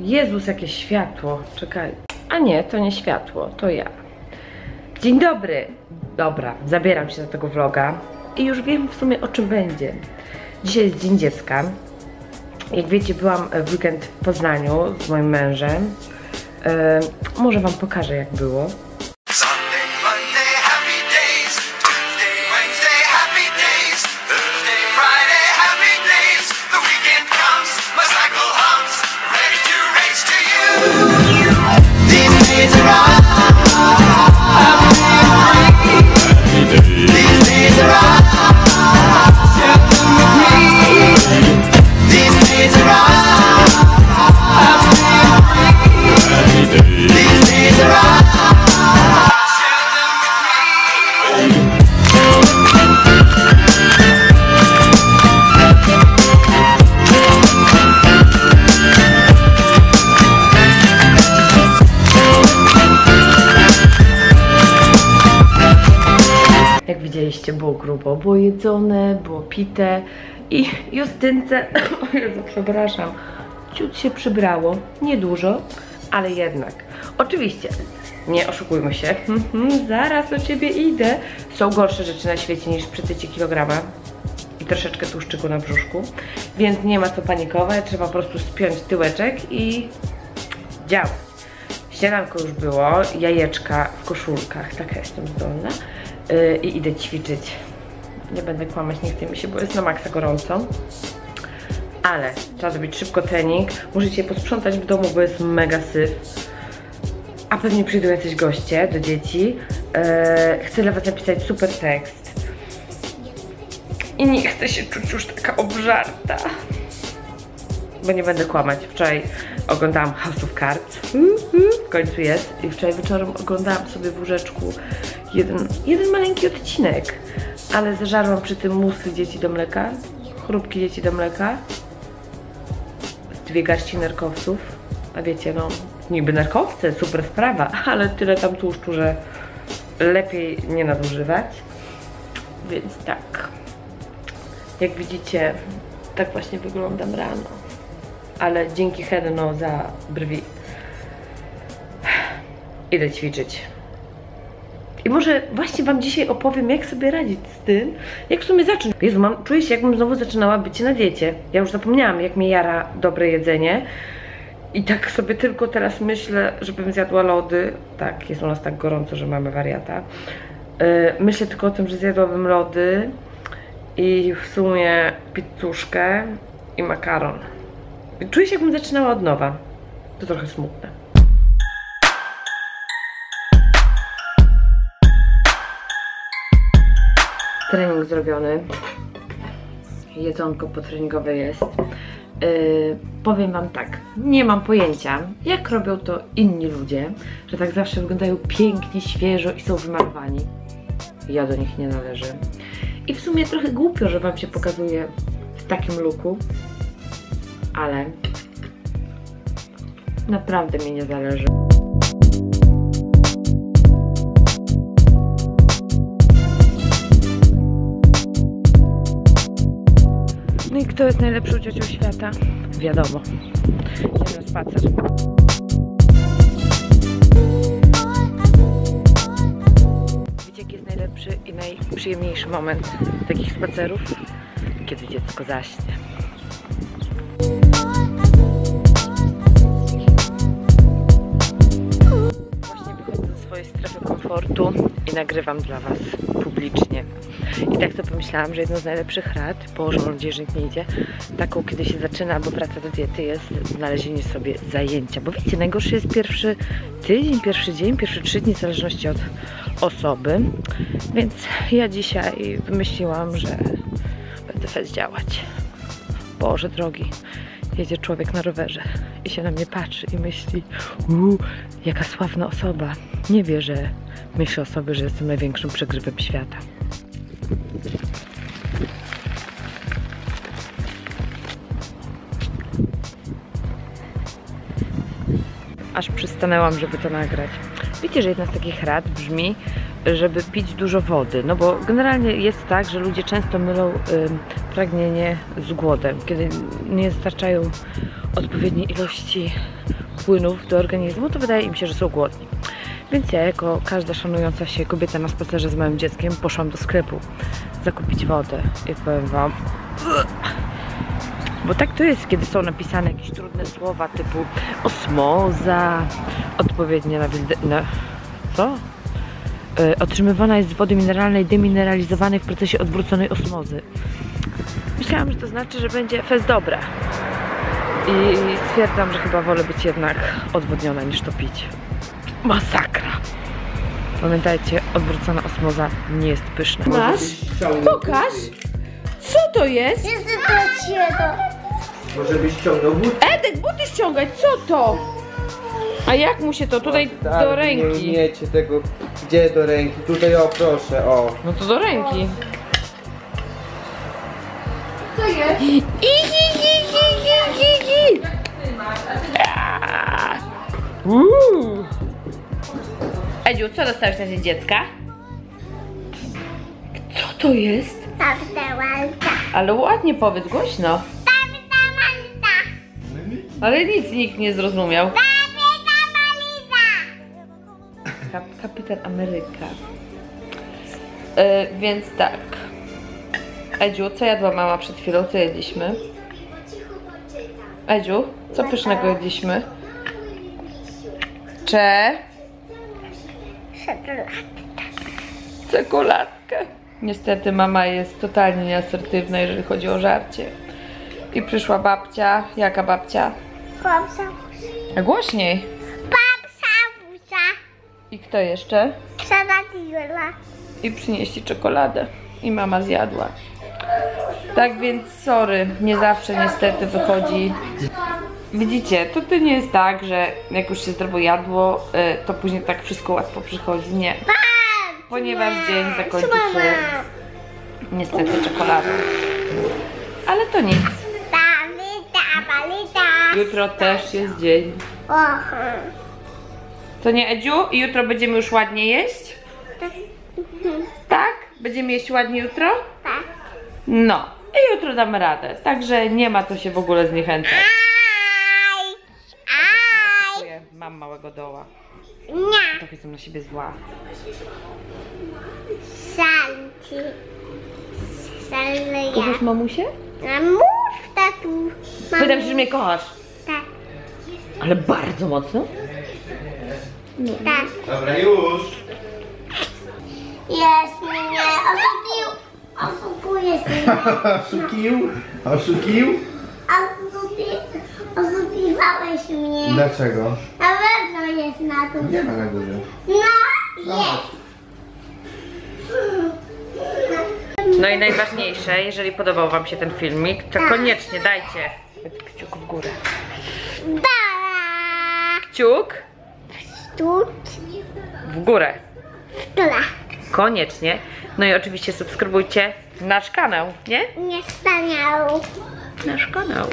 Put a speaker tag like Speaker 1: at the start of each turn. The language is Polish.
Speaker 1: Jezus, jakie światło. Czekaj. A nie, to nie światło, to ja. Dzień dobry. Dobra, zabieram się za tego vloga i już wiem w sumie o czym będzie. Dzisiaj jest Dzień Dziecka. Jak wiecie, byłam w weekend w Poznaniu z moim mężem. E, może wam pokażę jak było. Było grubo, było jedzone, było pite i Justynce, o Jezu, przepraszam, ciut się przybrało, niedużo, ale jednak. Oczywiście, nie oszukujmy się, Mhm, zaraz do Ciebie idę. Są gorsze rzeczy na świecie niż przytycie kilograma i troszeczkę tłuszczyku na brzuszku, więc nie ma co panikować, trzeba po prostu spiąć tyłeczek i działać. Śniadanko już było, jajeczka w koszulkach, taka jestem zdolna yy, i idę ćwiczyć. Nie będę kłamać, nie chce mi się, bo jest na maksa gorąco. Ale trzeba zrobić szybko trening. Dzisiaj posprzątać w domu, bo jest mega syf. A pewnie przyjdą jacyś goście do dzieci. Yy, chcę dla Was napisać super tekst. I nie chcę się czuć już taka obżarta bo nie będę kłamać. Wczoraj oglądałam House of Cards. W końcu jest. I wczoraj wieczorem oglądałam sobie w łóżeczku jeden, jeden maleńki odcinek. Ale zażarłam przy tym musy dzieci do mleka, chrupki dzieci do mleka, dwie garści nerkowców. A wiecie, no, niby nerkowce, super sprawa, ale tyle tam tłuszczu, że lepiej nie nadużywać. Więc tak. Jak widzicie, tak właśnie wyglądam rano ale dzięki Hedno za brwi. Idę ćwiczyć. I może właśnie Wam dzisiaj opowiem, jak sobie radzić z tym, jak w sumie zacząć. Jezu, mam, czuję się, jakbym znowu zaczynała być na diecie. Ja już zapomniałam, jak mnie jara dobre jedzenie. I tak sobie tylko teraz myślę, żebym zjadła lody. Tak, jest u nas tak gorąco, że mamy wariata. Yy, myślę tylko o tym, że zjadłabym lody i w sumie pizzuszkę i makaron. Czuję się, jakbym zaczynała od nowa. To trochę smutne. Trening zrobiony. Jedzonko potreningowe jest. Yy, powiem Wam tak, nie mam pojęcia, jak robią to inni ludzie, że tak zawsze wyglądają pięknie, świeżo i są wymalowani. Ja do nich nie należę. I w sumie trochę głupio, że Wam się pokazuje w takim looku, ale naprawdę mi nie zależy. No i kto jest najlepszą ciocią świata? Wiadomo. Na spacer. Wiecie, jaki jest najlepszy i najprzyjemniejszy moment takich spacerów? Kiedy dziecko zaśnie. Nagrywam dla Was publicznie. I tak sobie pomyślałam, że jedną z najlepszych rad, położą ludzie, że nikt nie idzie, taką kiedy się zaczyna albo wraca do diety jest znalezienie sobie zajęcia. Bo wiecie, najgorszy jest pierwszy tydzień, pierwszy dzień, pierwsze trzy dni w zależności od osoby. Więc ja dzisiaj wymyśliłam, że będę fest działać. Boże drogi, jedzie człowiek na rowerze i się na mnie patrzy i myśli, uuu, jaka sławna osoba. Nie wie, że myśli o sobie, że jestem największym przegrzybem świata. Aż przystanęłam, żeby to nagrać. Wiecie, że jedna z takich rad brzmi, żeby pić dużo wody. No bo generalnie jest tak, że ludzie często mylą ym, pragnienie z głodem. Kiedy nie starczają odpowiedniej ilości płynów do organizmu, to wydaje im się, że są głodni. Więc ja, jako każda szanująca się kobieta na spacerze z małym dzieckiem, poszłam do sklepu zakupić wodę. I powiem Wam, bo tak to jest, kiedy są napisane jakieś trudne słowa typu osmoza, odpowiednie na, wilde- na co? E, otrzymywana jest z wody mineralnej demineralizowanej w procesie odwróconej osmozy. Myślałam, że to znaczy, że będzie fez dobra. I stwierdzam, że chyba wolę być jednak odwodniona niż to pić. Masakra! Pamiętajcie, odwrócona osmoza nie jest pyszna. Masz? Pokaż! Co to jest?
Speaker 2: Jest to.
Speaker 3: Może byś ściągnął but?
Speaker 1: Edek, buty ściągać, co to? A jak mu się to tutaj do
Speaker 3: Nie
Speaker 1: ręki?
Speaker 3: umiecie tego. Gdzie do ręki? Tutaj o proszę, o.
Speaker 1: No to do ręki.
Speaker 2: Co jest?
Speaker 1: I, i, i, i, i, i, i. Aaa. Uuu. Edziu, co dostałeś na dzień dziecka? Co to jest?
Speaker 2: Tamta walka.
Speaker 1: Ale ładnie powiedz, głośno.
Speaker 2: Tamta walka.
Speaker 1: Ale nic nikt nie zrozumiał.
Speaker 2: Tamta.
Speaker 1: Kap, kapitan Ameryka. E, więc tak. Edziu, co jadła mama przed chwilą? Co jedliśmy? Edziu, co pysznego jedliśmy? Cze? Czekoladkę. Niestety mama jest totalnie nieasertywna, jeżeli chodzi o żarcie. I przyszła babcia. Jaka babcia?
Speaker 2: Babsa.
Speaker 1: A głośniej.
Speaker 2: Babsa wusa.
Speaker 1: I kto jeszcze?
Speaker 2: Przewadziła.
Speaker 1: i przynieśli czekoladę. I mama zjadła. Tak więc, sorry, nie zawsze niestety wychodzi. Widzicie, to, to nie jest tak, że jak już się zdrowo jadło, y, to później tak wszystko łatwo przychodzi. Nie. Ponieważ dzień zakończy się niestety czekoladą. Ale to nic. Jutro też jest dzień. Co nie, Edziu? I jutro będziemy już ładnie jeść? Tak? Będziemy jeść ładnie jutro?
Speaker 2: Tak.
Speaker 1: No. I jutro damy radę. Także nie ma co się w ogóle zniechęcać. Mam małego doła.
Speaker 2: Nie.
Speaker 1: Trochę jestem na siebie zła.
Speaker 2: Sanci. Saluję.
Speaker 1: Kochasz mamusię?
Speaker 2: A mów tatu.
Speaker 1: Pytam się, czy mnie kochasz.
Speaker 2: Tak.
Speaker 1: Ale bardzo mocno.
Speaker 2: Tak.
Speaker 3: Dobra, już.
Speaker 2: Jest mnie. Oszukił. Oszukuje się.
Speaker 3: Oszukił? Oszukił?
Speaker 2: Oszuki, oszukiwałeś mnie.
Speaker 3: Dlaczego?
Speaker 2: Na pewno jest na to.
Speaker 3: Nie ma na górze.
Speaker 2: No, jest.
Speaker 1: No i najważniejsze, jeżeli podobał Wam się ten filmik, to koniecznie dajcie kciuk w górę.
Speaker 2: Dala.
Speaker 1: Kciuk w górę.
Speaker 2: Tla.
Speaker 1: Koniecznie. No i oczywiście subskrybujcie nasz kanał, nie?
Speaker 2: Nie staniał.
Speaker 1: Nasz kanał.